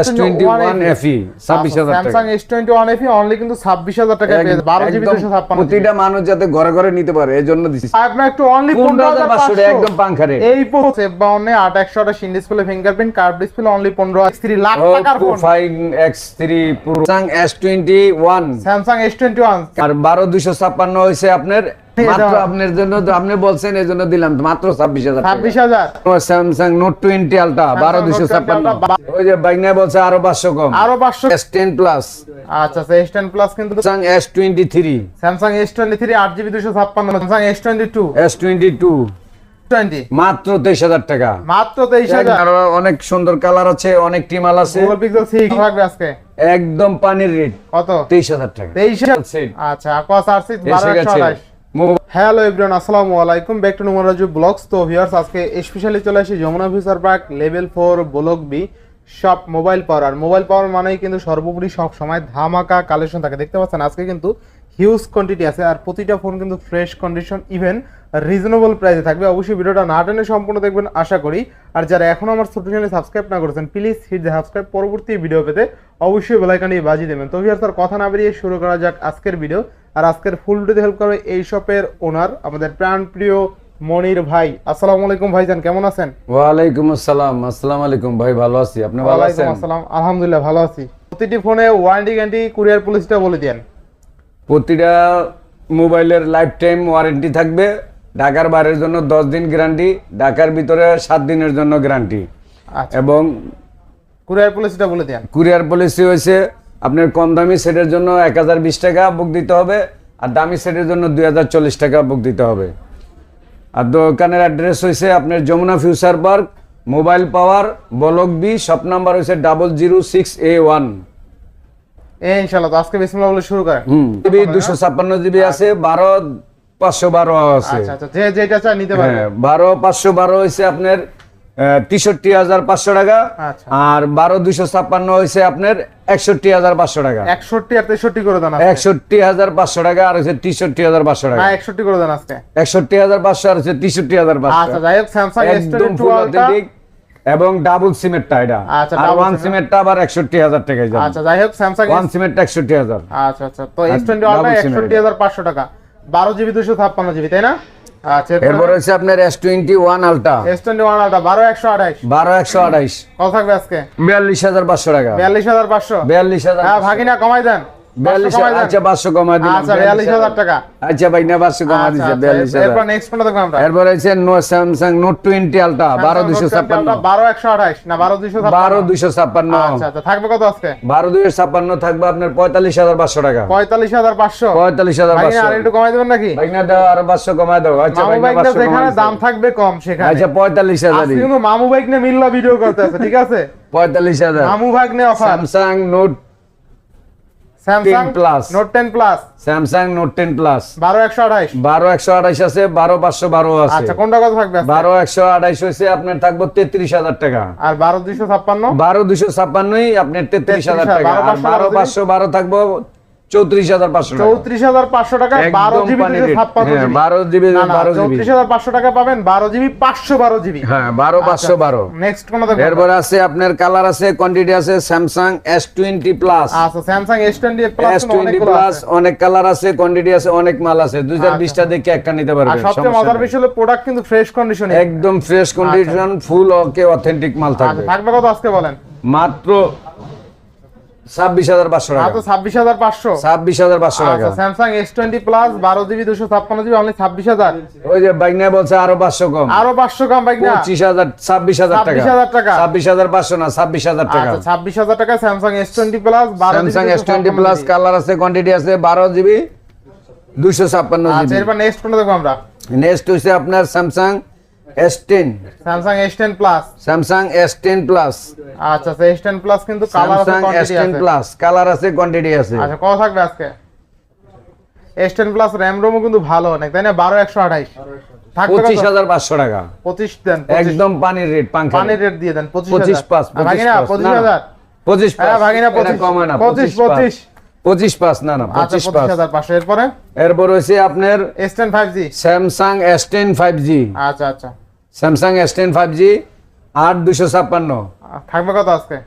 S twenty one এফি ছাব্বিশ হাজার টাকা। স্যামসাং এস টোয়েন্টি ওয়ান কিন্তু ছাব্বিশ হাজার টাকা পেয়ে বারো জিবি একদম প্রতিটা মানুষ যাতে ঘরে ঘরে নিতে পারে এই জন্য দিচ্ছি। আপনার একটু টাকা একদম এই display fingerprint curve display lakh টাকার ফোন আর হয়েছে আপনার মাত্র আপনার জন্য তো আপনি বলছেন এই জন্য দিলাম মাত্র ছাব্বিশ হাজার ছাব্বিশ হাজার? স্যামসাং নোট টোয়েন্টি আলটা বারো দুশো ছাপ্পান্ন। ওই যে বাইকনা বলছে আরও পাঁচশো কম। আরও পাঁচশো এস টেন প্লাস আচ্ছা এস টেন প্লাস কিন্তু Samsung S twenty three Samsung S twenty three আট জিবি দুশো ছাপ্পান্ন। Samsung S twenty two S twenty two মাত্র তেইশ হাজার টাকা। মাত্র তেইশ হাজার। আরও অনেক সুন্দর কালার আছে অনেক টিমাল আছে। আজকে। একদম পানির রেট। কত? তেইশ হাজার টাকা। তেইশ আচ্ছা হ্যালো এভরিওয়ান আসসালামু আলাইকুম ব্যাক টু নুমারাজু ব্লগস তো ভিউয়ার্স আজকে স্পেশালি চলে আসি Jamuna future park level four block B সব মোবাইল পাওয়ার আর মোবাইল পাওয়ার মানেই কিন্তু সর্বোপরি সব সময় ধামাকা কালেকশন থাকে। দেখতে পাচ্ছেন, আজকে কিন্তু হিউজ কোয়ান্টিটি আছে আর প্রতিটা ফোন কিন্তু ফ্রেশ কন্ডিশন ইভেন রিজনেবল প্রাইসে থাকবে। অবশ্যই ভিডিওটা না টেনে সম্পূর্ণ দেখবেন, আশা করি। আর যারা এখনও আমার ছোট চ্যানেলে সাবস্ক্রাইব না করেছেন প্লিজ হিট দ্য সাবস্ক্রাইব পরবর্তী ভিডিও পেতে অবশ্যই বেলাইকানটি বাজিয়ে দেবেন। তো ভিউয়ার্স আর কথা না বেরিয়ে শুরু করা যাক আজকের ভিডিও আর আজকের ফুল ভিডিওতে হেল্প করবে এই শপের ওনার আমাদের প্রাণ প্রিয় মনির ভাই। আসসালামু আলাইকুম ভাইজান কেমন আছেন? ওয়ালাইকুম আসসালাম। আসসালামু আলাইকুম ভাই ভালো আছি। আপনি ভালো আছেন? আসসালাম। আলহামদুলিল্লাহ ভালো আছি। প্রতিটি ফোনে ওয়ারেন্টি গ্যারান্টি কুরিয়ার পলিসিটা বলে দেন প্রতিটা মোবাইলের লাইফ টাইম ওয়ারেন্টি থাকবে। ঢাকার বাইরের জন্য দশ দিন গ্যারান্টি ঢাকার ভিতরে সাত দিনের জন্য গ্যারান্টি আচ্ছা। এবং কুরিয়ার পলিসিটা বলে দেন কুরিয়ার পলিসি হয়েছে আপনার কম দামি সেটের জন্য এক হাজার বিশ টাকা বুক দিতে হবে আর দামি সেটের জন্য দুই হাজার চল্লিশ টাকা বুক দিতে হবে। আর দোকানের অ্যাড্রেস হয়েছে আপনার Jamuna future park mobile power block B shop number হয়েছে double zero six A one এই ইনশাআল্লাহ আজকে বিসমিল্লাহ বলে শুরু করেন। হুম জিবি দুশো ছাপ্পান্ন জিবি আছে বারো পাঁচশো বারো আছে। আচ্ছা আচ্ছা যে যেটা চায় নিতে পারবেন হ্যাঁ বারো পাঁচশো বারো হয়েছে আপনার তেষট্টি হাজার পাঁচশো টাকা। আচ্ছা। আর বারো দুশো ছাপ্পান্ন হয়েছে আপনার একষট্টি হাজার পাঁচশো টাকা। একষট্টি আর তেষট্টি করে দেন একষট্টি হাজার পাঁচশো টাকা আর হচ্ছে তেষট্টি হাজার পাঁচশো টাকা। হ্যাঁ একষট্টি করে দেন আজকে। একষট্টি হাজার পাঁচশো আর হচ্ছে তেষট্টি হাজার আচ্ছা পাঁচশো একদম ফুল অথেন্টিক এবং ডাবল সিমেন্টটা এটা। আচ্ছা, আর ওয়ান সিমেন্টটা আবার একষট্টি হাজার টাকায় যাবে। আচ্ছা যাই হোক স্যামসাং ওয়ান একষট্টি হাজার। আচ্ছা আচ্ছা। তো এস টোয়েন্টি ওয়ানটা double SIM একষট্টি হাজার পাঁচশো টাকা। বারো জিবি দুশো ছাপ্পান্ন জিবি তাই না? আচ্ছা এরপর? হচ্ছে আপনার S twenty one ultra S twenty one ultra বারো একশো আঠাইশ বারো একশো আঠাইশ কত থাকবে আজকে? বিয়াল্লিশ হাজার পাঁচশো টাকা। বিয়াল্লিশ হাজার পাঁচশো? বিয়াল্লিশ হাজার হ্যাঁ ভাগিনা কমাই দেন। কমাই হাজার হাজার। আপনার পঁয়তাল্লিশ হাজার পাঁচশো টাকা। পঁয়তাল্লিশ হাজার পাঁচশো। পঁয়তাল্লিশ হাজার একটু কমাই দেবেন নাকি? আরও পাঁচশো কমায় দাও। আচ্ছা দাম থাকবে কম সেখানে। আচ্ছা পঁয়তাল্লিশ কিন্তু মামু বাইক নিয়ে মিল্লা ভিডিও করতে ঠিক আছে? পঁয়তাল্লিশ হাজার। মামু ভাগ নিয়ে Samsung note Samsung plus note ten plus Samsung note ten plus বারো একশো আঠাইশ বারো একশো আঠাইশ আছে বারো পাঁচশো বারো আছে। আচ্ছা কোনটা কত থাকবে বারো একশো আঠাইশ হয়েছে আপনার থাকব তেত্রিশ হাজার টাকা। আর বারো দুইশো ছাপ্পান্ন? বারো দুশো ছাপ্পান্নই আপনার তেত্রিশ হাজার টাকা। আর বারো পাঁচশো বারো থাকব চৌত্রিশ হাজার পাঁচশো চৌত্রিশ হাজার পাঁচশো টাকা বারো একদম জিবি পানির দুইশো rate। ছাপ্পান্ন হ্যাঁ, বারো জিবি বারো চৌত্রিশ হাজার পাঁচশো টাকা পাবেন বারো জিবি পাঁচশো বারো জিবি। হ্যাঁ বারো পাঁচশো বারো। নেক্সট কোনটা এরপর আছে আপনার কালার আছে কোয়ান্টিটি আছে স্যামসাং এস টোয়েন্টি প্লাস আচ্ছা Samsung S twenty S twenty plus অনেক কালার আছে কোয়ান্টিটি আছে অনেক মাল আছে। দুই হাজার বিশটা দেখে একটা নিতে আর পারবেন সবচেয়ে মজার বিষয় হলো প্রোডাক্ট কিন্তু ফ্রেশ কন্ডিশনে একদম fresh condition full okay authentic মাল আচ্ছা থাকবে। আজকে বলেন? মাত্র ছাব্বিশ হাজার পাঁচশো টাকা। ছাব্বিশ হাজার পাঁচশো। ছাব্বিশ হাজার পাঁচশো টাকা। স্যামসাং এস টোয়েন্টি প্লাস বারো জিবি দুশো ছাপ্পান্ন জিবি অনলি ছাব্বিশ হাজার। ওই যে বাইক বলছে আরও পাঁচশো কম। আরও পাঁচশো কম বাইক পঁচিশ হাজার ছাব্বিশ হাজার টাকা। 26,000 টাকা। ছাব্বিশ হাজার পাঁচশো না ছাব্বিশ হাজার টাকা। আচ্ছা ছাব্বিশ হাজার টাকা Samsung S twenty plus Samsung S twenty plus colour আছে কোয়ান্টিটি আছে বারো জিবি দুশো ছাপ্পান্ন আচ্ছা জিবি এরপর নেক্সট কোনটা দেখব আমরা? নেক্সট হচ্ছে আপনার Samsung S ten Samsung S ten plus Samsung S ten plus আচ্ছা এস টেন প্লাস কিন্তু কালার আছে টেন আছে। প্লাস কালার আছে কোয়ান্টিটি আছে। আচ্ছা কত থাকবে আজকে? এস টেন প্লাস র্যাম রোমও কিন্তু ভালো অনেক তাই না? বারো একশো আঠাইশ। থাকবে পঁচিশ হাজার পাঁচশো টাকা। পঁচিশ দেন একদম পানির রেট পাঙ্খা পানির রেট দিয়ে দেন পঁচিশ পঁচিশ হাজার। পাঁচ আর ভাগিনা পঁচিশ হাজার। পঁচিশ হ্যাঁ পাঁচ ভাগিনা এটা পঁচিশ। কমে না পঁচিশ পঁচিশ। পঁচিশ পাস পাঁচ না না আচ্ছা পঁচিশ আচ্ছা পাঁচ হাজার পাঁচশো। এরপরে? এরপর হচ্ছে আপনার S ten five G Samsung S ten five G আচ্ছা আচ্ছা। Samsung S ten five G আট দুশো ছাপ্পান্ন। থাকবে কত আজকে?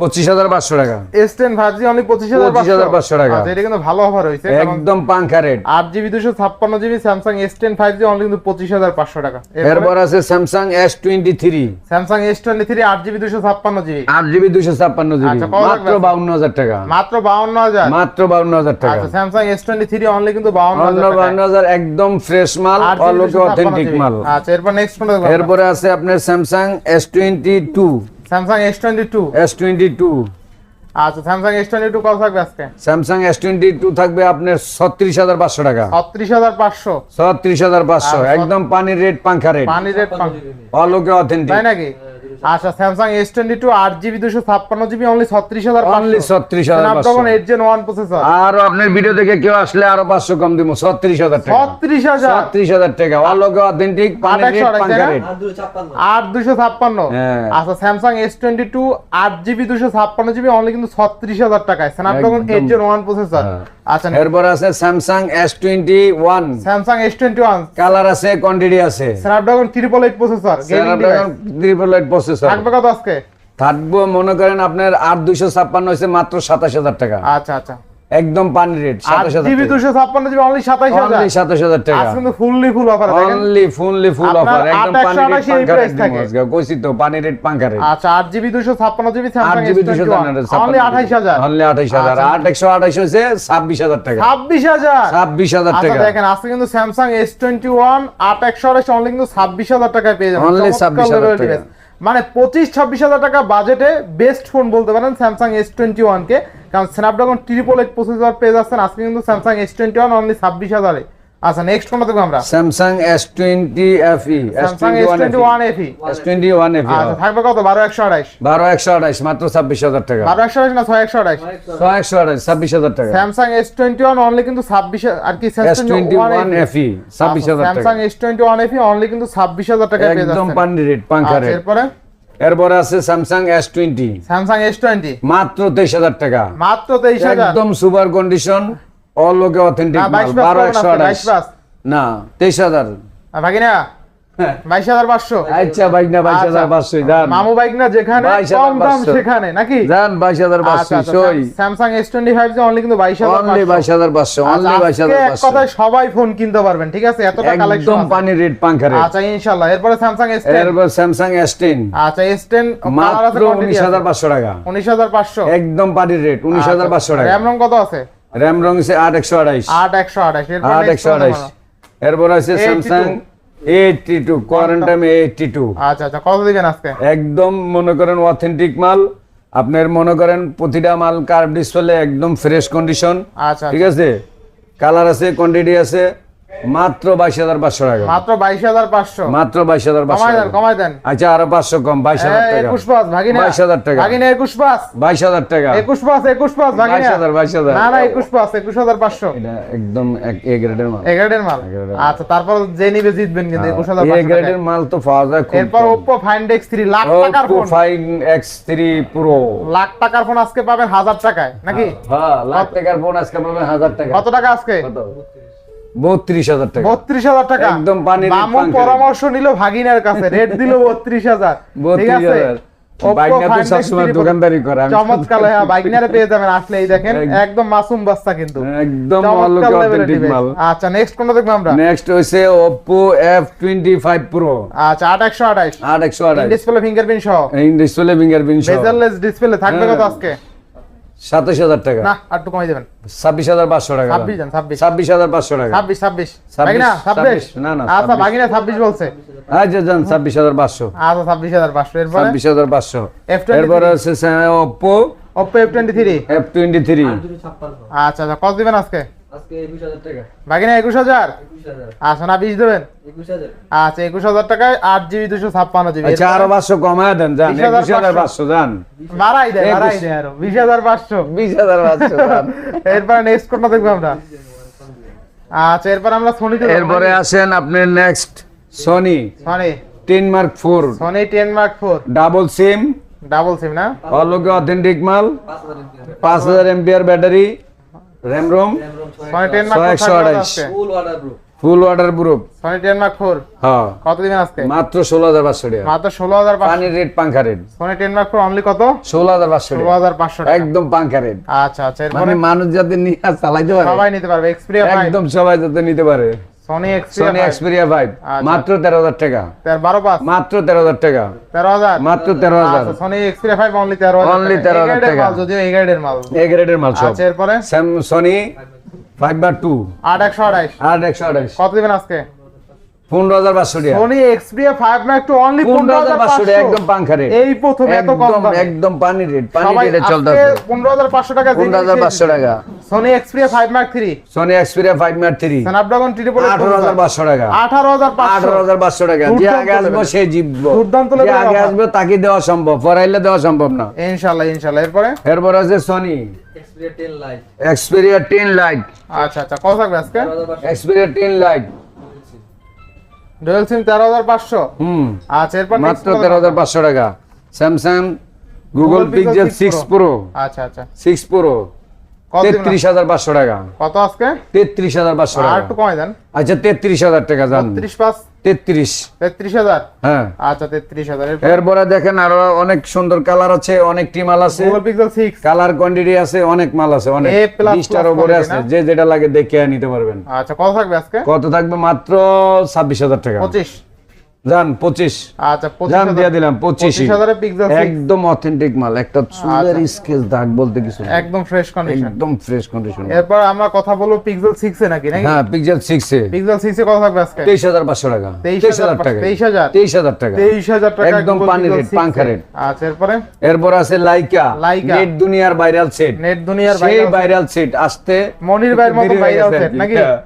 পঁচিশ হাজার পাঁচশো টাকা। S ten five G only পঁচিশ হাজার 25,500 টাকা। আচ্ছা এটা কিন্তু ভালো অফার হয়েছে একদম পাঙ্খা রেট আট জিবি দুশো ছাপ্পান্ন GB Samsung S ten five G only কিন্তু পঁচিশ হাজার পাঁচশো টাকা। এরপর আছে Samsung S twenty three Samsung S twenty three আট জিবি দুশো ছাপ্পান্ন জিবি আট জিবি দুশো ছাপ্পান্ন জিবি আচ্ছা, মাত্র বাউন্ন হাজার টাকা। মাত্র বাউন্ন হাজার। মাত্র বাউন্ন হাজার টাকা। Samsung S twenty three only কিন্তু বাউন্ন হাজার বাউন্ন হাজার একদম ফ্রেশ মাল অথেন্টিক মাল। আচ্ছা এরপর নেক্সট এরপরে আছে আপনার Samsung S twenty two Samsung S twenty two S twenty two আচ্ছা স্যামসাং এস টোয়েন্টি টু কত থাকবে আজকে? স্যামসাং এস টোয়েন্টি টু থাকবে আপনার ছত্রিশ হাজার পাঁচশো টাকা। ছত্রিশ হাজার পাঁচশো। ছত্রিশ হাজার পাঁচশো আর একদম পানির রেট পাঙ্খা রেট। পানির রেট অলোকে অথেন্টিক তাই নাকি? আচ্ছা স্যামসাং এস টোয়েন্টি টু আট জিবি দুশো ছাপ্পান্ন জিবি অনলি ছত্রিশ হাজার অনলি ছত্রিশ হাজার এইট জেন ওয়ান প্রসেসর আর আপনার ভিডিও দেখে কেউ আসলে আরও পাঁচশো কম দিব ছত্রিশ হাজার টাকা। ছত্রিশ হাজার। ছত্রিশ হাজার টাকা। অলোকে অথেন্টিক টাকা, আট দুশো ছাপ্পান্ন। হ্যাঁ। আচ্ছা স্যামসাং এস টোয়েন্টি টু আট জিবি দুশো ছাপ্পান্ন জিবি অনলি কিন্তু ছত্রিশ হাজার টাকায়। Snapdragon. Eight gen one processor. আচ্ছা এরপর আছে Samsung S twenty one Samsung S twenty one colour আছে। কোয়ান্টিটি আছে Snapdragon triple eight processor triple eight processor থাকবে কত আজকে? থাকব মনে করেন আপনার দুইশো ছাপ্পান্ন হয়েছে মাত্র সাতাশ হাজার টাকা। আচ্ছা আচ্ছা। একদম পানি রেট সাতাশ হাজার জিবি দুশো ছাপ্পান্ন জিবি অনলি সাতাইশ হাজার? সাতাশ হাজার টাকা। কিন্তু fully full offer only fully full offer একদম পানি একশো রেট আটাশি এই পাঙ্খা price রেট থাকে। কইছি তো পানি রেট পাঙ্খা রেট আচ্ছা আট জিবি দুশো ছাপ্পান্ন জিবি আট জিবি দুশো অনলি আঠাইশ হাজার? অনলি আঠাইশ হাজার। আট একশো আঠাইশ হয়েছে ছাব্বিশ হাজার টাকা। ছাব্বিশ হাজার? ছাব্বিশ হাজার আচ্ছা টাকা। দেখেন আজকে কিন্তু স্যামসাং এস টোয়েন্টি ওয়ান আট একশো অনলি কিন্তু ছাব্বিশ হাজার টাকায় পেয়ে যাবেন। Only চমৎকার 26,000 টাকা। মানে পঁচিশ, ছাব্বিশ হাজার টাকা বাজেটে বেস্ট ফোন বলতে পারেন স্যামসাং এস টোয়েন্টি ওয়ানকে কারণ স্ন্যাপড্রাগন ট্রিপল এইট প্রসেসর পেয়ে যাচ্ছেন, আজকে কিন্তু Samsung S twenty one only ছাব্বিশ হাজারে। আচ্ছা নেক্সট কোনটা দেখব আমরা? Samsung S twenty F E S Samsung twenty S one twenty one FE S twenty one F আচ্ছা থাকবে কত? বারো একশো আঠাইশ বারো একশো আঠাইশ মাত্র ছাব্বিশ হাজার টাকা। বারো একশো আঠাইশ না ছয় একশো আঠাইশ ছয় একশো আঠাইশ ছাব্বিশ হাজার টাকা। Samsung S twenty one only কিন্তু ছাব্বিশ আর কি S twenty one F E ছাব্বিশ হাজার টাকা। Samsung S twenty one FE only কিন্তু ছাব্বিশ হাজার টাকা পেয়ে একদম যাচ্ছেন। পানি রেট আচ্ছা, রেট এরপরে? এরপরে আছে Samsung S twenty Samsung S twenty মাত্র তেইশ হাজার টাকা। মাত্র তেইশ হাজার। একদম সুপার কন্ডিশন অলোকে অথেন্টিক মাল 22 পাস বারো পাবেন একশো আজকে, আঠাইশ 22 পাস। না তেইশ হাজার। ভাগিনা বাইশ হাজার পাঁচশো। আচ্ছা বাইক না বাইশ হাজার মামু বাইক না যেখানে কম দাম সেখানে নাকি? যান বাইশ হাজার পাঁচশো সই। Samsung S twenty five only কিন্তু বাইশ হাজার অনলি বাইশ হাজার পাঁচশো অনলি বাইশ হাজার এক পাঁচশো। কথায় সবাই ফোন কিনতে পারবেন ঠিক আছে? এতটা কালেকশন একদম পানি রেট পাঙ্খা রেট আচ্ছা ইনশাল্লাহ এরপরে স্যামসাং এস টেন এরপর স্যামসাং এস টেন আচ্ছা এস টেন মাত্র উনিশ হাজার পাঁচশো টাকা। উনিশ হাজার পাঁচশো। একদম পানির রেট উনিশ হাজার পাঁচশো টাকা। র্যাম রং কত আছে? র্যাম রং আছে আট একশো আঠাইশ আট একশো এরপর আট একশো আঠাইশ এরপর আছে 82 স্যামসাং এইটটি টু কোয়ারেন্টাইম এইটটি টু আচ্ছা। আচ্ছা কত দিবেন আজকে? একদম মনে করেন অথেন্টিক মাল। আপনার মনে করেন প্রতিটা মাল কার্ভ ডিসপ্লে একদম ফ্রেশ কন্ডিশন আচ্ছা ঠিক আছে? কালার আছে কোয়ান্টিটি আছে। মাত্র বাইশ হাজার পাঁচশো টাকা। মাত্র বাইশ হাজার পাঁচশো। মাত্র বাইশ হাজার পাঁচশো কমাই দেন কমাই দেন। আচ্ছা আরও পাঁচশো কম বাইশ হাজার টাকা। একুশ পাঁচ ভাগিনা। বাইশ হাজার টাকা। ভাগিনা একুশ পাঁচ। বাইশ হাজার টাকা। একুশ পাঁচ একুশ পাঁচ বাইশ হাজার বাইশ হাজার। না না একুশ পাঁচ একুশ হাজার পাঁচশো। এটা একদম এক এ গ্রেডের মাল। মাল। আচ্ছা তারপর যে নিবে জিতবেন কিন্তু একুশ হাজার এ গ্রেডের মাল তো পাওয়া যায় এরপর ফাইন্ড এক্স থ্রি লাখ টাকার phone. Find X three pro lakh টাকার ফোন আজকে পাবেন হাজার টাকায় নাকি? হ্যাঁ লাখ টাকার ফোন আজকে পাবেন হাজার টাকা কত টাকা আজকে? কত? বত্রিশ হাজার টাকা। বত্রিশ হাজার টাকা? একদম পানির মামু পরামর্শ নিল ভাগিনার কাছে রেট দিল বত্রিশ হাজার। বত্রিশ হাজার। Oppo বাইক না তো Find সবসময় X3 দোকানদারি করে চমৎকার বাইকনারে পেয়ে যাবেন আসলে এই দেখেন একদম। মাসুম বাস্তা কিন্তু। একদম। মাল। আচ্ছা নেক্সট কোনটা দেখব আমরা? নেক্সট হইছে Oppo F25 Pro আচ্ছা আট একশো আঠাইশ 8128 ডিসপ্লে ফিঙ্গারপ্রিন্ট সহ। ডিসপ্লে ফিঙ্গারপ্রিন্ট সহ। বেজারলেস ডিসপ্লে থাকবে কত হ্যাঁ। আজকে 27000 টাকা। না একটু কমাই দেবেন। 26500 টাকা। ছাব্বিশ ছাব্বিশ। 26500 টাকা। ছাব্বিশ ছাব্বিশ। ছাব্বিশ, ভাগিনা ছাব্বিশ। ছাব্বিশ, না, না, আচ্ছা ছাব্বিশ। ভাগিনা ছাব্বিশ বলছে। আচ্ছা যান 26500 আচ্ছা ছাব্বিশ হাজার পাঁচশো। এরপরে? 26500 F23 এরপর আছে Oppo Oppo F twenty three F23 আচ্ছা আচ্ছা কত দিবেন আজকে? একুশ হাজার একুশ হাজার? আচ্ছা না বিশ দেবেন। আচ্ছা একুশ হাজার টাকায় আট জিবি দুশো ছাপ্পান্ন জিবি। আচ্ছা আরও 500 কমায় দেন যান। 20,500 21500 যান। বাড়াই দেয় একুশ। বাড়াই দেয় আরও। বিশ হাজার পাঁচশো। 20500 যান। এরপরে নেক্সট কোনটা দেখব আমরা? আচ্ছা এরপর আমরা সোনিতে এরপরে আসেন আপনি next Sony Sony 10 mark 4 Sony ten mark four. Double SIM double SIM না? অলোকে অথেন্টিক মাল? পাঁচ হাজার এমপি পাঁচ হাজার এমপিআর ব্যাটারি। র্যাম রোম আঠাইশ। Full waterproof Sony ten mark four হ্যাঁ। কত দিবেন আজকে? মাত্র ষোলো হাজার পাঁচশো টাকা। মাত্র ষোলো হাজার পানির rate পাঙ্খা rate Sony ten mark four only কত? ষোলো হাজার পাঁচশো ষোলো হাজার পাঁচশো টাকা। একদম পাঙ্খা রেট আচ্ছা আচ্ছা মানে মানুষ যাতে নিয়ে চালাইতে পারে। সবাই নিতে পারবে এক্সপিরিয়া একদম সবাই যাতে নিতে পারে। সনি এক্সপিরিয়া এক্সপেরিয়া ফাইভ আচ্ছা। মাত্র তেরো হাজার টাকা। বারো পাঁচ। মাত্র তেরো হাজার টাকা। তেরো হাজার? মাত্র তেরো হাজার। সনি এক্সপিরিয়া ফাইভ অনলি তেরো হাজার Only টাকা। 13,000 টাকা। যদিও এই গ্রেডের মাল। এ গ্রেডের মাল সব। আচ্ছা এরপরে? সোনি ফাইভ বার টু আট একশো আঠাইশ আট একশো আঠাইশ কত দিবেন আজকে? পনেরো হাজার পাঁচশো টাকা Sony Xperia five mark two only পনেরো হাজার পাঁচশো। টাকা একদম পাঙ্খা রেট এই প্রথম এত কম একদম পানি রেট পানি রেটে চলতে আজকে পনেরো হাজার পাঁচশো টাকা পনেরো হাজার পাঁচশো টাকা। Sony Xperia five mark three Sony Xperia five mark three Snapdragon triple আঠারো হাজার পাঁচশো টাকা। আঠারো হাজার আঠারো হাজার পাঁচশো টাকা। যে আগে আসব সে জিতবো। দুর্দান্ত যে আগে আসবে তাকে দেওয়া সম্ভব। পরাইলে দেওয়া সম্ভব না। ইনশাল্লাহ ইনশাল্লাহ এরপরে? এরপর আছে Sony Xperia ten lite Xperia ten lite আচ্ছা আচ্ছা। কত থাকবে আজকে? Xperia ten lite dual SIM তেরো হাজার পাঁচশো। হুম। আচ্ছা এরপর মাত্র কত তেরো হাজার পাঁচশো টাকা। Samsung Google Pixel 6 six pro আচ্ছা আচ্ছা। সিক্স প্রো কত দিবেন তেত্রিশ হাজার পাঁচশো টাকা। কত আজকে? তেত্রিশ হাজার পাঁচশো টাকা। একটু কমাই দেন। আচ্ছা তেত্রিশ হাজার টাকা জান। ত্রিশ পাঁচ? তেত্রিশ। তেত্রিশ হাজার? হ্যাঁ। আচ্ছা তেত্রিশ হাজার। এরপরে? দেখেন আরও অনেক সুন্দর কালার আছে অনেকটি মাল আছে। কালার কোয়ান্টিটি আছে অনেক মাল আছে অনেক। বিশটার উপরে আছে যে যেটা লাগে দেখে নিতে পারবেন। আচ্ছা কত থাকবে আজকে? কত থাকবে? মাত্র ছাব্বিশ হাজার টাকা। পঁচিশ। আচ্ছা পঁচিশ যান দিয়ে দিলাম পঁচিশ পঁচিশ হাজারে পিক্সেল একদম অথেন্টিক মাল একটা আচ্ছা। স্কেচ দাগ বলতে কিছু একদম ফ্রেশ কন্ডিশন একদম ফ্রেশ কন্ডিশন এরপর আমরা কথা বলব পিক্সেল সিক্স এ নাকি নাকি? হ্যাঁ Pixel six A. Pixel six A কত থাকবে আজকে? টাকা। তেইশ তেইশ হাজার হাজার। টাকা। টাকা একদম পানি রেট 6 পাঙ্খা রেট আচ্ছা এরপরে? এরপর আছে লাইকা লাইকা। নেট দুনিয়ার ভাইরাল সেট নেট দুনিয়ার ভাইরাল সেট আসতে মনির ভাইয়ের মতো ভাইরাল সেট নাকি? হ্যাঁ,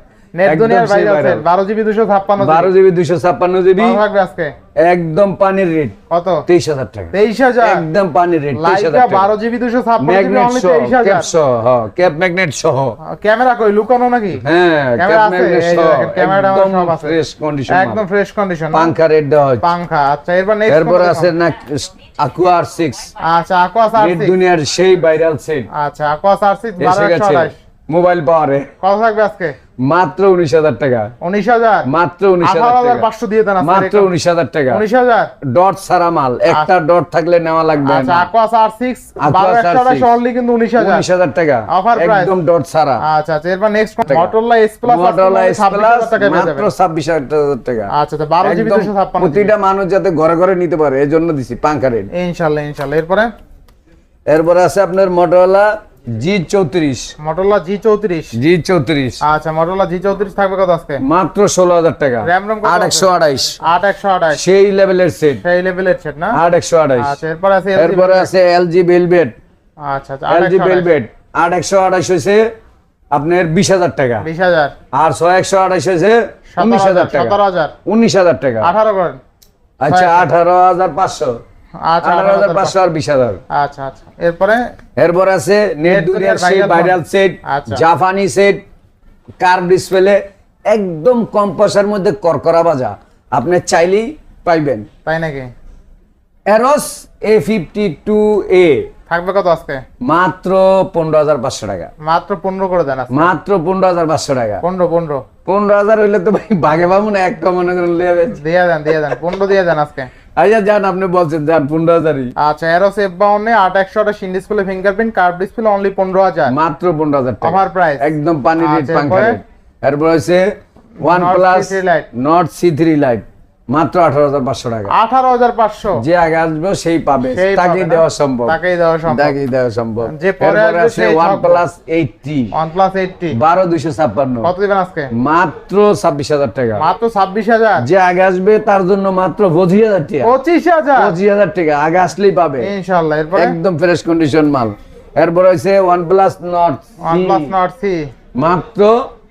একদম পানির রেট। কত? তেইশ হাজার টাকা। তেইশ হাজার? একদম পানির রেট তেইশ হাজার বারো জিবি দুশো ম্যাগনেট সহ ক্যাপ ম্যাগনেট সহ। ক্যামেরা কই লুকানো নাকি? হ্যাঁ। ফ্রেশ কন্ডিশন একদম ফ্রেশ কন্ডিশন পাঙ্খা রেট দেওয়া হচ্ছে আচ্ছা এরপর আছে না আকুয়ার সিক্স আচ্ছা আর দুনিয়ার সেই ভাইরাল সেট আচ্ছা আর সিক্স মোবাইল পাওয়ারে কত থাকবে আজকে? মাত্র উনিশ হাজার টাকা। উনিশ হাজার? মাত্র উনিশ হাজার পাঁচশো দিয়ে দেন মাত্র উনিশ হাজার টাকা। উনিশ হাজার? ডট সারা মাল। একটা ডট থাকলে নেওয়া লাগবে। আচ্ছা না আকোয়াস আর সিক্স Aquas বারো একশো আঠাশ R6 অনলি কিন্তু উনিশ হাজার। উনিশ হাজার টাকা। একদম ডট সারা আচ্ছা আচ্ছা এরপর নেক্সট টাকা। S plus Motorola S plus মাত্র ছাব্বিশ হাজার টাকা। আচ্ছা আচ্ছা বারো জিবি একদম দুশো ছাপ্পান্ন প্রতিটা মানুষ যাতে ঘরে ঘরে নিতে পারে এই জন্য দিছি রেট ইনশাল্লাহ ইনশাল্লাহ। এরপরে? এরপরে আছে আপনার মোটরোলা জি চৌত্রিশ। মটোরোলা জি চৌত্রিশ। জি চৌত্রিশ। আচ্ছা মটোরোলা জি চৌত্রিশ থাকবে কত আজকে? মাত্র ষোলো হাজার টাকা। আট একশো আড়াইশ। আট একশো আঠাশ সেই লেভেলের সেট সেই লেভেলের সেট না? আট একশো আড়াইশ। আচ্ছা এরপর আছে এরপরে আছে এলজি বেলবেট আচ্ছা আচ্ছা এলজি বেলবেট আট একশো আড়াইশ হয়েছে আপনার বিশ হাজার টাকা। বিশ হাজার। আর ছয় একশো আড়াইশ হয়েছে উনিশ হাজার হাজার টাকা। সতেরো হাজার। উনিশ হাজার টাকা। আঠারো করেন। আচ্ছা আঠারো হাজার পাঁচশো। আচ্ছা আঠারো হাজার পাঁচশো আর বিশ হাজার। এরপরে? এরপর আছে নেট দুনিয়ার সেই ভাইরাল সেট। জাপানি সেট কার ডিসপ্লে একদম কম পয়সার মধ্যে করকরা বাজা। আপনি চাইলেই পাইবেন। তাই নাকি? এরস এ ফিফটি টু এ থাকবে কত আজকে? মাত্র পনেরো হাজার পাঁচশো টাকা। মাত্র পনেরো করে দেন মাত্র পনেরো হাজার পাঁচশো টাকা। পনেরো পনেরো। পনেরো হাজার হইলে তো ভাই বাগে পাবো না একটা মনে করেন দিয়ে দেন দিয়ে দেন পনেরো দিয়ে দেন আজকে। আচ্ছা যান আপনি বলছেন যান পনেরো হাজারই। আচ্ছা এরো সেফ বাউন্ডে আট একশো আঠাশ in display fingerprint curve display only পনেরো হাজার। মাত্র পনেরো হাজার আমার প্রাইস একদম পানি রেট আচ্ছা, পাঙ্খা এরপর? হচ্ছে OnePlus C3 Nord C three lite মাত্র আঠারো হাজার পাঁচশো টাকা। আঠারো হাজার পাঁচশো। যে আগে আসবে সেই পাবে। তাকেই দেওয়া সম্ভব। তাকেই দেওয়া সম্ভব। তাকেই দেওয়া সম্ভব। যে পরে আছে OnePlus eight T OnePlus eight T বারো দুইশো ছাপ্পান্ন। কত দিবেন আজকে? মাত্র ছাব্বিশ হাজার টাকা। মাত্র ছাব্বিশ হাজার। যে আগে আসবে তার জন্য মাত্র পঁচিশ হাজার টাকা। পঁচিশ হাজার। পঁচিশ হাজার টাকা। আগে আসলেই পাবে। ইনশাল্লাহ এরপরে? একদম ফ্রেশ কন্ডিশন মাল। এরপর হয়েছে OnePlus Nord OnePlus Nord C মাত্র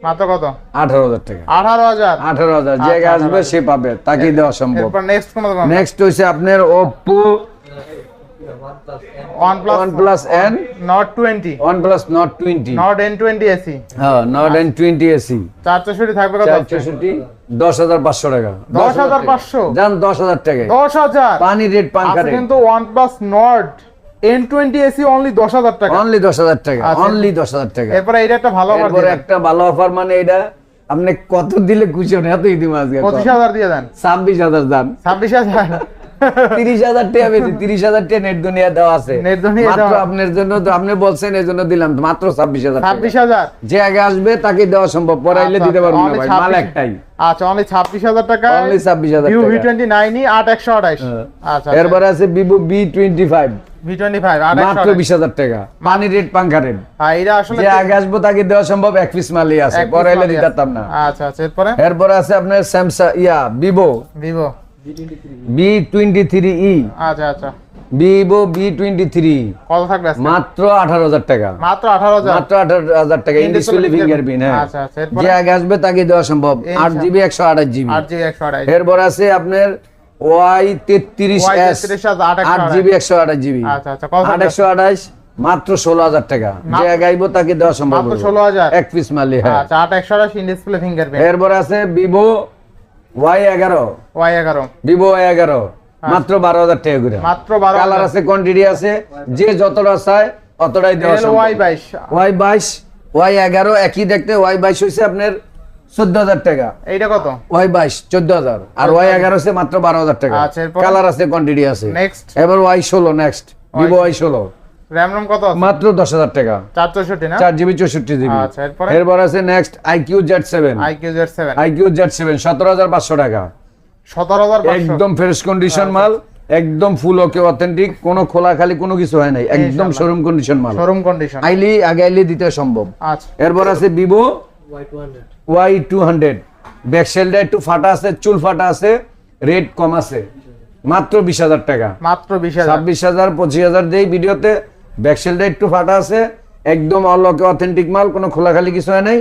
মাত্র কত? আঠারো হাজার টাকা। আঠারো হাজার? আঠারো হাজার। যে আগে আচ্ছা, আসবে সে পাবে তাকেই দেওয়া সম্ভব। এরপর নেক্সট কোন নেক্সট হচ্ছে আপনার N Nord twenty one plus Nord twenty Nord N twenty SE হ্যাঁ এন টোয়েন্টি এসি চার থাকবে কত? চার চৌষট্টি দশ হাজার পাঁচশো টাকা। দশ হাজার পাঁচশো? যান দশ হাজার টাকা দশ হাজার? পানি রেট আজকে রেট কিন্তু plus Nord N twenty SE only দশ হাজার টাকা। অনলি দশ হাজার টাকা আচ্ছা। অনলি দশ হাজার টাকা। এরপরে এটা একটা ভালো অফার একটা ভালো অফার মানে এটা আপনি কত দিলে খুশি হন এত আজকে? পঁচিশ হাজার দিয়ে দেন। ছাব্বিশ হাজার দাম ছাব্বিশ হাজার। তিরিশ হাজার টাকা বেশি তিরিশ হাজার টাকা নেট দুনিয়া দেওয়া আছে। নেট দুনিয়া মাত্র আপনার জন্য তো আপনি বলছেন এই জন্য দিলাম মাত্র ছাব্বিশ হাজার ছাব্বিশ হাজার? যে আগে আসবে তাকে দেওয়া সম্ভব পরাইলে দিতে পারব না ভাই মাল একটাই। আচ্ছা অনলি ছাব্বিশ হাজার টাকা Only 26,000 ভিউ ভি টোয়েন্টি নাইনই আট একশো আঠাইশ। হ্যাঁ। আচ্ছা এরপরে আছে ভিভো বি টোয়েন্টি ফাইভ। মাত্র বিশ হাজার টাকা। পানি রেট পাঙ্খা রেট। হ্যাঁ যে আগে আসব তাকে দেওয়া সম্ভব এক পিস মালই আছে। পরাইলে দিতে। পারতাম না। আচ্ছা আচ্ছা এরপরে? এরপরে আছে আপনার Samsung yeah Vivo Vivo V twenty three E. আচ্ছা আচ্ছা। Vivo V twenty three. কত থাকবে? মাত্র আঠারো হাজার টাকা। মাত্র আঠারো হাজার? মাত্র আঠারো হাজার টাকা। ইন্ডিসপ্লে ফিঙ্গার প্রিন্ট হ্যাঁ। আচ্ছা, এরপরে? যে আগে আসবে তাকে দেওয়া সম্ভব। আট জিবি একশো আঠাশ জিবি। এরপর আছে আপনার ওয়াই তেত্রিশ Y এস 33 আছে, আট। জিবি একশো আঠাশ জিবি। আচ্ছা, আচ্ছা, আট? একশো আঠাশ মাত্র ষোলো হাজার টাকা। যে মাত্র- আগে আইবো তাকে দেওয়া সম্ভব মাত্র হবে। 16,000? এক পিস মালি হ্যাঁ। আচ্ছা আট একশো আঠাশ ইন ডিসপ্লে ফিঙ্গারপ্রিন্ট এরপর আছে ভিভো ওয়াই এগারো। ওয়াই এগারো। ভিভো ওয়াই এগারো। মাত্র বারো হাজার টাকা করে। আচ্ছা। মাত্র বারো কালার আছে কোয়ান্টিটি আছে যে যতটা চায় অতটাই দেওয়া ওয়াই বাইশ। ওয়াই বাইশ ওয়াই এগারো একই দেখতে ওয়াই বাইশ হয়েছে আপনার চোদ্দ হাজার টাকা। এইটা কত? ওয়াই বাইশ চোদ্দ হাজার। আর ওয়াই এগারো হচ্ছে মাত্র বারো হাজার টাকা। আচ্ছা, কালার আছে কোয়ান্টিটি আছে। নেক্সট এবার ওয়াই ষোলো নেক্সট ভিভো ওয়াই ষোলো। র্যাম রম কত আছে? মাত্র দশ হাজার টাকা। চার চৌষট্টি না? চার জিবি চৌষট্টি জিবি। আচ্ছা, এরপরে? এরপর আছে next seven iQOO Z seven সতেরো হাজার পাঁচশো টাকা। সতেরো হাজার পাঁচশো। একদম ফ্রেশ কন্ডিশন মাল একদম ফুল ওকে অথেন্টিক কোনো খোলা খালি কোনো কিছু হয় নাই। একদম শোরুম কন্ডিশন মাল। শোরুম কন্ডিশন আইলি আগে আইলি দিতে সম্ভব। আচ্ছা। এরপর আছে হান্ড্রেড ওয়াই টু ব্যাক সেলটা একটু ফাটা আছে চুল ফাটা আছে রেট কম আছে। মাত্র বিশ হাজার টাকা। মাত্র বিশ হাজার। ছাব্বিশ হাজার পঁচিশ হাজার দেই ভিডিওতে ব্যাক সেলটা একটু ফাটা আছে একদম অলকে অথেন্টিক মাল কোনো খোলাখালি কিছু হয় নাই।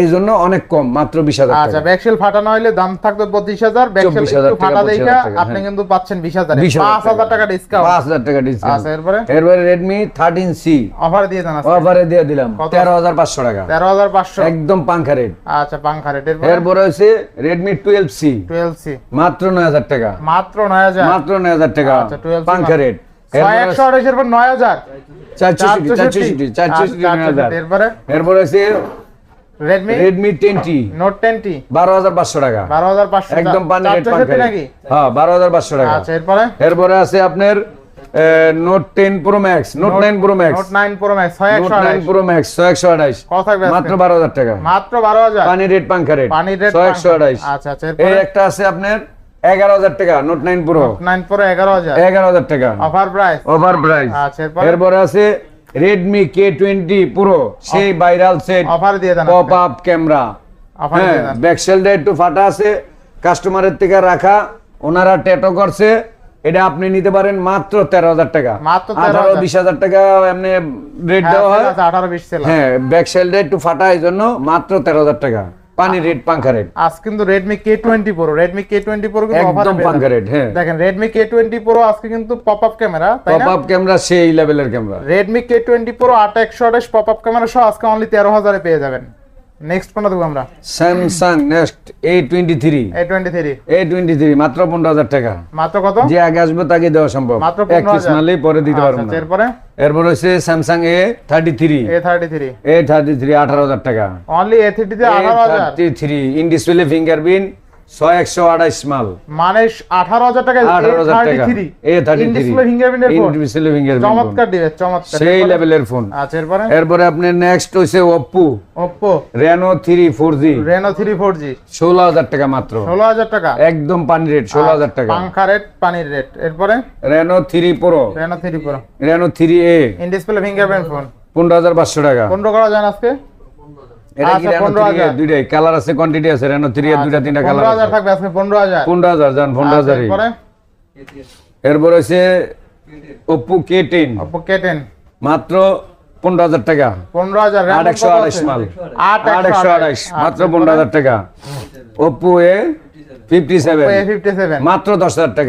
এই জন্য অনেক কম মাত্র বিশ হাজার আচ্ছা ব্যাকসেল ফাটানো হলে দাম পঁচিশ হাজার ব্যাকসেল 24,000 ফাটা দেখা আপনি হ্যাঁ। কিন্তু পাচ্ছেন বিশ হাজার। 20,000 পাঁচ হাজার টাকা ডিসকাউন্ট পাঁচ হাজার টাকা ডিসকাউন্ট আচ্ছা এরপরে? এরপরে রেডমি থার্টিন সি অফার দিয়ে দেন অফারে দিয়ে দিলাম তেরো হাজার পাঁচশো টাকা। তেরো হাজার পাঁচশো। একদম পাঙ্খা রেট আচ্ছা পাংখা রেট এরপরে? হচ্ছে Redmi twelve C twelve C মাত্র নয় হাজার টাকা। মাত্র নয় হাজার। মাত্র নয় হাজার টাকা। আচ্ছা, 12 পাঙ্খা রেট এরপরে এরপরে রেডমি রেডমি নোট টেন বারো হাজার পাঁচশো টাকা। বারো হাজার পাঁচশো একদম পানি রেট নাকি? হ্যাঁ বারো হাজার পাঁচশো টাকা। আচ্ছা এরপরে? এরপরে আছে আপনার note ten pro max note nine pro max note nine pro max ছয় একশো নাইন প্রো ম্যাক্স ছয় একশো আঠাইশ? মাত্র বারো হাজার টাকা। মাত্র বারো হাজার? পানি রেট পাঙ্খা রেট পানির রেট ছয় একশো আঠাইশ আচ্ছা আচ্ছা এই একটা আছে আপনার এগারো হাজার টাকা note nine pro nine pro এগারো হাজার। এগারো হাজার টাকা। অফার প্রাইস ওভার প্রাইস আচ্ছা এরপরে? আছে রেডমি কে টোয়েন্টি প্রো সেই ভাইরাল সেট অফার দিয়ে দেন পপ আপ ক্যামেরা অফার হ্যাঁ দিয়ে দেন ব্যাক সেলটা একটু ফাটা আছে কাস্টমারের থেকে রাখা ওনারা টেটো করছে এটা আপনি নিতে পারেন মাত্র তেরো হাজার টাকা। মাত্র 13,000 আঠারো বিশ হাজার টাকা এমনি রেট দেওয়া হয়। আঠারো বিশ হ্যাঁ ব্যাক সেলটা একটু ফাটা এই জন্য মাত্র তেরো হাজার টাকা। পানি রেড পাঙ্খা রেড। আজ কিন্তু Redmi K twenty pro Redmi K twenty pro কিন্তু একদম পাঙ্খা রেড হ্যাঁ। দেখেন রেডমি কে টোয়েন্টি প্রো আজকে কিন্তু পপ আপ ক্যামেরা তাই পপ না? আপ ক্যামেরা সেই লেভেলের camera Redmi K twenty pro আট একশো আঠাশ পপ আপ ক্যামেরা সহ আজকে অনলি তেরো হাজারে পেয়ে যাবেন। নেক্সট কোনটা দেবো আমরা। Samsung next A twenty three A twenty three A twenty three মাত্র পনেরো হাজার টাকা। মাত্র কত? যে আগে আসবে তাকে দেওয়া সম্ভব। মাত্র এক পিস 15,000 পরে দিতে পারব আচ্ছা, না। এরপরে? এরপর হচ্ছে Samsung A thirty three A thirty three A thirty three আঠারো হাজার টাকা। অনলি এ থ্রি আঠারো হাজার। থ্রি ইন ডিসপ্লে ফিঙ্গারপ্রিন্ট ছয় একশো আঠাইশ মাল। মানে আঠারো হাজার টাকা আঠারো হাজার টাকা। এ থার্টি থ্রি ডিসপ্লে ফিঙ্গারপ্রিন্টের ইন ফোন ডিসপ্লে ফিঙ্গারপ্রিন্ট চমৎকার চমৎকার। সেই লেভেলের ফোন আচ্ছা এরপরে? এরপরে আপনার নেক্সট হচ্ছে Oppo Oppo Reno three four G Reno three four G ষোলো হাজার টাকা মাত্র। ষোলো হাজার টাকা। একদম পানি রেট ষোলো হাজার টাকা। রেট পানির রেট এরপরে? Reno three pro Reno three pro Reno three A in display fingerprint phone পনেরো হাজার পাঁচশো টাকা। পনেরো করা যায় না আজকে? এটা কি রেনো 15,000 থ্রি দুইটাই কালার আছে কোয়ান্টিটি আছে রেনো থ্রি এর দুইটা তিনটা কালার পনেরো থাকবে আজকে এরপরে? এরপর কে মাত্র টাকা। মাল। মাত্র টাকা। এ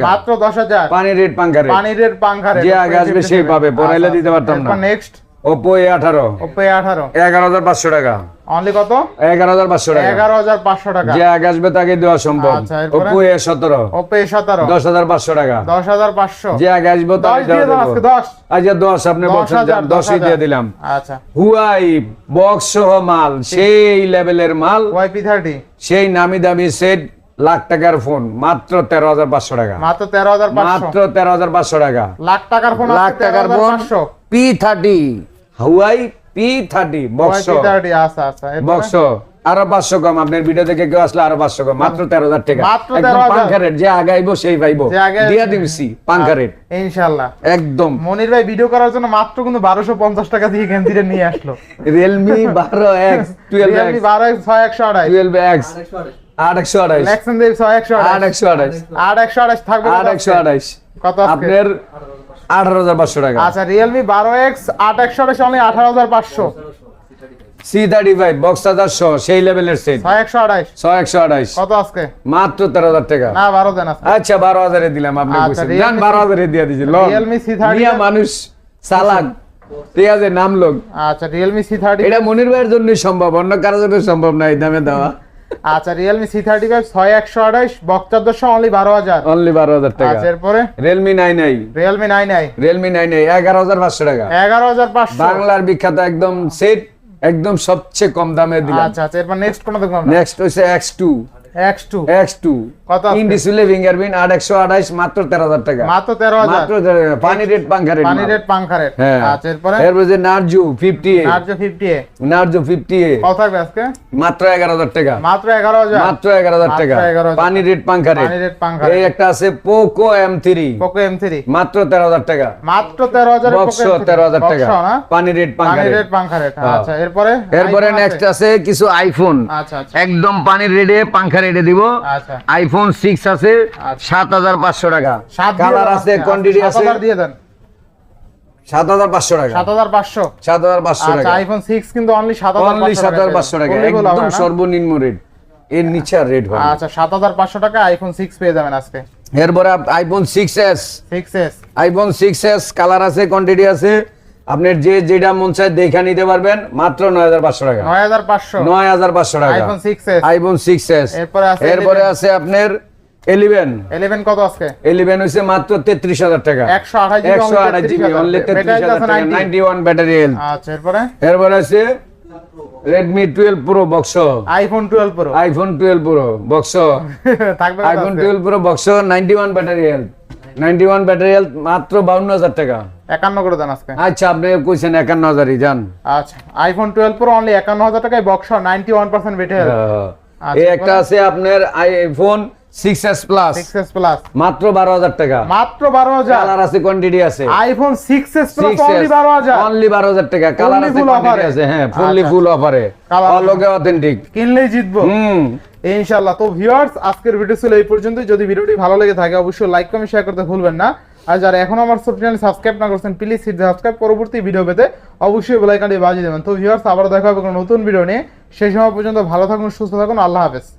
মাত্র টাকা। পানি রেট যে আগে আসবে সেই পাবে, দিতে পারতাম না। নেক্সট ওপো এ আঠারো। ওপো এ আঠারো। এগারো হাজার পাঁচশো টাকা। অনলি কত? এগারো হাজার পাঁচশো টাকা। এগারো হাজার পাঁচশো টাকা। যে আগে আসবে তাকে দেওয়া সম্ভব। আচ্ছা, ওপো এ সতেরো। ওপো এ সতেরো। দশ হাজার পাঁচশো টাকা। দশ হাজার পাঁচশো। যে আগে আসব তাকে। দশ। আচ্ছা দশ আপনি বলছেন দশই দিয়ে দিলাম। আচ্ছা। হুয়াই বক্স সহ মাল সেই লেভেলের মাল। ওয়াইপি থার্টি সেই নামি দামি সেট লাখ টাকার ফোন মাত্র তেরো হাজার পাঁচশো টাকা। মাত্র তেরো হাজার মাত্র তেরো হাজার পাঁচশো টাকা। লাখ টাকার ফোন লাখ টাকার phone P thirty Huawei P thirty box. আচ্ছা আচ্ছা? বক্স। আরও পাঁচশো কম আপনার ভিডিও দেখে কেউ আসলে আরও পাঁচশো কম মাত্র তেরো হাজার টাকা। একদম পাঙ্খা রেট যে আগাইবো সেই পাইবো। দিয়া দিবছি পাঙ্খা রেট ইনশাল্লাহ। একদম। মনির ভাই ভিডিও করার জন্য মাত্র কিন্তু বারোশো পঞ্চাশ টাকা দিয়ে গেঞ্জিটা নিয়ে আসলো। রিয়েলমি বারো এক্স টুয়েলভ রিয়েলমি বারো এক্স ছয় একশো আড়াই টুয়েলভ এক্স আট একশো দেব ছয় একশো আট একশো আঠাইশ আট একশো আড়াই থাকবে আট একশো? আঠাইশ কত আপনার আঠারো হাজার পাঁচশো টাকা। আচ্ছা রিয়েলমি বারো এক্স আট একশো আড়াইশ অনলি আঠারো হাজার পাঁচশো। সি থার্টি ফাইভ বক্স সেই লেভেলের সেট ছয় একশো আড়াইশ ছয় একশো আঠাইশ। কত আজকে? মাত্র তেরো হাজার টাকা। না বারো দেন আচ্ছা বারো হাজারে দিলাম আপনি আচ্ছা, বারো হাজারে দিয়ে Realme C30 মিয়া মানুষ চালাক। ঠিক আছে নাম লোক আচ্ছা রিয়েলমি সি থার্টি এটা মনির ভাইয়ের জন্যই সম্ভব অন্য কারোর জন্য সম্ভব না এই দামে দেওয়া। আচ্ছা রিয়েলমি সি থার্টি ফাইভ ছয় একশো আড়াইশ বক্তাদর্শ অনলি বারো হাজার। অনলি বারো হাজার টাকা। আচ্ছা এরপরে? আই রিয়েলমি নাইন আই এগারো হাজার পাঁচশো টাকা। এগারো হাজার পাঁচশো। বাংলার বিখ্যাত একদম সেট একদম সবচেয়ে কম দামে দিলাম। আচ্ছা আচ্ছা এরপর নেক্সট কোনো দেখলাম নেক্সট হচ্ছে X two X two X two কত ইন ডিসপ্লে ফিঙ্গারপ্রিন্ট আট একশো মাত্র তেরো হাজার টাকা। মাত্র তেরো হাজার। মাত্র পানি রেট পাঙ্খা রেট পানি রেট পাঙ্খা রেট হ্যাঁ। আচ্ছা এরপরে? এরপরে যে Narzo fifty A Narzo fifty A Narzo fifty A কত থাকবে আজকে? মাত্র এগারো হাজার টাকা। মাত্র এগারো হাজার। মাত্র এগারো হাজার মাত্র টাকা পানি রেট পাঙ্খা রেট পানি রেট পাঙ্খা এই একটা আছে পোকো এম পোকো এম মাত্র তেরো হাজার টাকা। মাত্র তেরো হাজার বক্স টাকা। পানি রেট পাঙ্খা পানি রেট রেট পাঙ্খা রেট হ্যাঁ। আচ্ছা এরপরে? এরপরে নেক্সট আছে? কিছু আইফোন আচ্ছা একদম পানির রেটে পাঙ্খা রেটে দিব। আচ্ছা। আইফোন সিক্স আছে আচ্ছা। সাত হাজার পাঁচশো টাকা। কালার আছে কোয়ান্টিটি আছে। দিয়ে দেন। সাত হাজার পাঁচশো টাকা। সাত হাজার পাঁচশো। সাত হাজার পাঁচশো আচ্ছা টাকা। আইফোন সিক্স কিন্তু অনলি সাত হাজার অনলি সাত হাজার পাঁচশো টাকা। একদম সর্বনিম্ন রেট এর নিচে আর রেট হবে আচ্ছা সাত হাজার পাঁচশো টাকা আইফোন সিক্স পেয়ে যাবেন আজকে। এরপরে iPhone six S six S iPhone six S colour আছে কোয়ান্টিটি আছে। আপনার যে যেটা মন চায় দেখে নিতে পারবেন মাত্র নয় হাজার পাঁচশো টাকা। নয় হাজার পাঁচশো। নয় হাজার পাঁচশো টাকা। আইফোন সিক্স এস এরপরে আছে এরপরে 11 আছে আপনার এলিভেন ইলেভেন কত আজকে? এলিভেন হচ্ছে মাত্র তেত্রিশ হাজার টাকা। একশো আঠাশ জিবি অনলি তেত্রিশ হাজার টাকা। নাইনটি ওয়ান ব্যাটারি হেলথ আচ্ছা এরপরে? এরপরে আছে Redmi twelve pro box iPhone twelve pro iPhone twelve pro box থাকবে iPhone twelve pro box ninety one battery health ninety one battery health মাত্র বাউন্ন হাজার টাকা। একান্ন করে দেন আজকে। আচ্ছা আপনি কইছেন একান্ন হাজারই যান। আচ্ছা আইফোন টুয়েলভ প্রো অনলি একান্ন হাজার টাকায় বক্স নাইনটি ওয়ান পার্সেন্ট আচ্ছা, এই একটা আছে আপনার iPhone six S plus six S plus মাত্র বারো হাজার টাকা। মাত্র বারো হাজার। কালার আছে কোয়ান্টিটি আছে। IPhone six S plus only বারো হাজার। অনলি বারো হাজার টাকা। কালার আছে কোয়ান্টিটি আছে হ্যাঁ ফুললি। ফুল অফারে অলগে অথেন্টিক কিনলেই জিতবো। হুম। ইনশাল্লাহ তো ভিউয়ার্স আজকের ভিডিও ছিল এই পর্যন্ত যদি ভিডিওটি ভালো লেগে থাকে, অবশ্যই লাইক কমেন্ট শেয়ার করতে ভুলবেন না। আর যারা এখন আমার চ্যানেল সাবস্ক্রাইব না করছেন প্লিজ সাবস্ক্রাইব পরবর্তী ভিডিও পেতে অবশ্যই বেলাইকানটি বাজিয়ে দেবেন। তো ভিউয়ার্স আবার দেখা হবে কোনো নতুন ভিডিও নিয়ে। সেই সময় পর্যন্ত ভালো থাকুন, সুস্থ থাকুন, আল্লাহ হাফেজ।